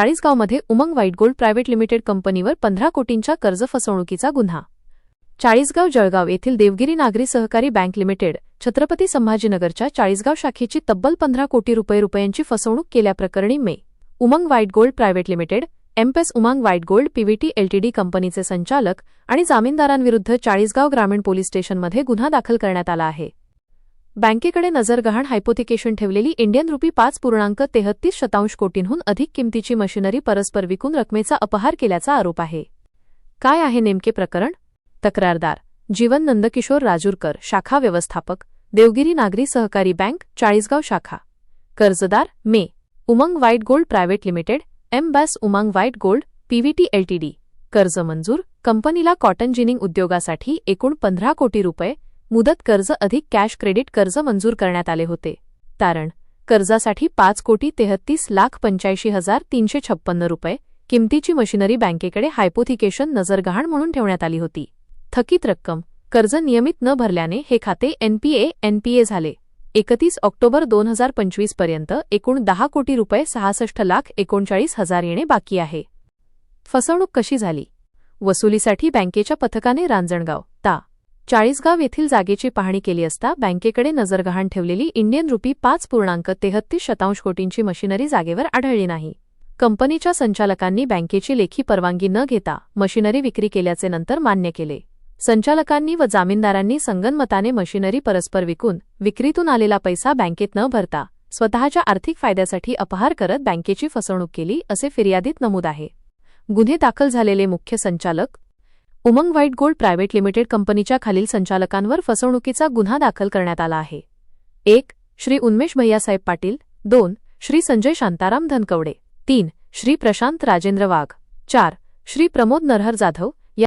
चाळीसगावमध्ये Umang white gold private limited कंपनीवर पंधरा कोटींच्या कर्ज फसवणुकीचा गुन्हा. चाळीसगाव जळगाव येथील देवगिरी नागरी सहकारी बँक लिमिटेड छत्रपती संभाजीनगरच्या चाळीसगाव शाखेची तब्बल पंधरा कोटी रुपये रुपयांची फसवणूक केल्याप्रकरणी मे. Umang white gold private limited एमपेस Umang white gold PVT LTD कंपनीचे संचालक आणि जामीनदारांविरुद्ध चाळीसगाव ग्रामीण पोलीस स्टेशनमध्ये गुन्हा दाखल करण्यात आला आहे. बँकेकडे नजरगहाण हायपोथिकेशन ठेवलेली इंडियन रुपी पाच पूर्णांक तेहत्तीस शतांश कोटींहून अधिक किमतीची मशिनरी परस्पर विकून रकमेचा अपहार केल्याचा आरोप आहे. काय आहे नेमके प्रकरण? तक्रारदार जीवन नंदकिशोर राजूरकर शाखा व्यवस्थापक देवगिरी नागरी सहकारी बँक चाळीसगाव शाखा. कर्जदार मे. Umang white gold private limited M. Base Umang white gold PVT LTD कर्ज मंजूर कंपनीला कॉटन जिनिंग उद्योगासाठी एकूण पंधरा कोटी रुपये मुदत कर्ज अधिक कॅश क्रेडिट कर्ज मंजूर करण्यात आले होते. तारण कर्जासाठी पाच कोटी तेहत्तीस लाख पंच्याऐंशी हजार तीनशे छप्पन्न रुपये किमतीची मशिनरी बँकेकडे हायपोथिकेशन नजरगहाण म्हणून ठेवण्यात आली होती. थकीत रक्कम कर्ज नियमित न भरल्याने हे खाते एनपीए एनपीए झाले. एकतीस ऑक्टोबर दोन हजार पंचवीसपर्यंत एकूण दहा कोटी रुपये सहासष्ट लाख एकोणचाळीस हजार येणे बाकी आहे. फसवणूक कशी झाली? वसुलीसाठी बँकेच्या पथकाने रांजणगाव ता. चाळीसगाव येथील जागेची पाहणी केली असता बँकेकडे नजरगहाण ठेवलेली इंडियन रुपी पाच पूर्णांक तेहत्तीस शतांश कोटींची मशिनरी जागेवर आढळली नाही. कंपनीच्या संचालकांनी बँकेची लेखी परवानगी न घेता मशिनरी विक्री केल्याचे नंतर मान्य केले. संचालकांनी व जामीनदारांनी संगनमताने मशिनरी परस्पर विकून विक्रीतून आलेला पैसा बँकेत न भरता स्वतःच्या आर्थिक फायद्यासाठी अपहार करत बँकेची फसवणूक केली असे फिर्यादीत नमूद आहे. गुन्हे दाखल झालेले मुख्य संचालक Umang white gold private limited कंपनीच्या खालील संचालकांवर फसवणुकीचा गुन्हा दाखल करण्यात आला आहे. एक श्री उन्मेश भैयासाहेब पाटील. दोन श्री संजय शांताराम धनकवडे. तीन श्री प्रशांत राजेंद्र वाघ. चार श्री प्रमोद नरहर जाधव.